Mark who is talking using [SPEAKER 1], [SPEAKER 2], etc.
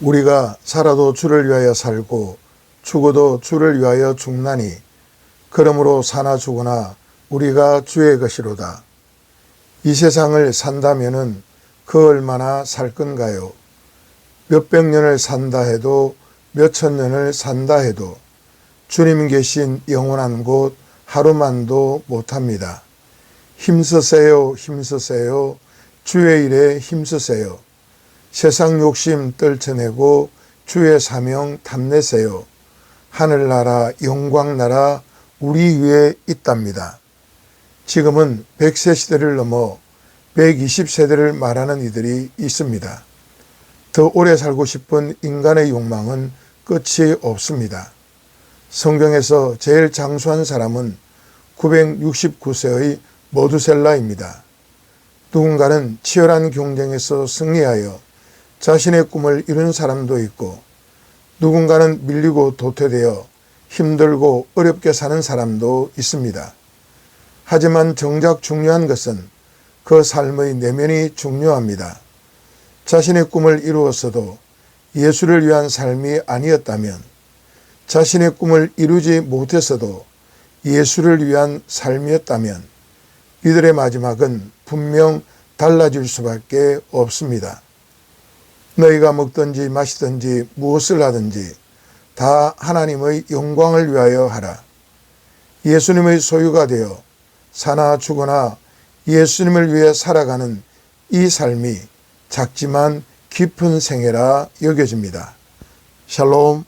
[SPEAKER 1] 우리가 살아도 주를 위하여 살고 죽어도 주를 위하여 죽나니 그러므로 사나 죽으나 우리가 주의 것이로다. 이 세상을 산다면은 그 얼마나 살 건가요? 몇백 년을 산다 해도 몇천 년을 산다 해도 주님 계신 영원한 곳 하루만도 못합니다. 힘쓰세요, 힘쓰세요. 주의 일에 힘쓰세요. 세상 욕심 떨쳐내고 주의 사명 탐내세요. 하늘나라, 영광나라 우리 위에 있답니다. 지금은 100세 시대를 넘어 120세대를 말하는 이들이 있습니다. 더 오래 살고 싶은 인간의 욕망은 끝이 없습니다. 성경에서 제일 장수한 사람은 969세의 모두셀라입니다. 누군가는 치열한 경쟁에서 승리하여 자신의 꿈을 이룬 사람도 있고 누군가는 밀리고 도태되어 힘들고 어렵게 사는 사람도 있습니다. 하지만 정작 중요한 것은 그 삶의 내면이 중요합니다. 자신의 꿈을 이루었어도 예수를 위한 삶이 아니었다면 자신의 꿈을 이루지 못했어도 예수를 위한 삶이었다면 이들의 마지막은 분명 달라질 수밖에 없습니다. 너희가 먹든지 마시든지 무엇을 하든지 다 하나님의 영광을 위하여 하라. 예수님의 소유가 되어 사나 죽거나 예수님을 위해 살아가는 이 삶이 작지만 깊은 생애라 여겨집니다. 샬롬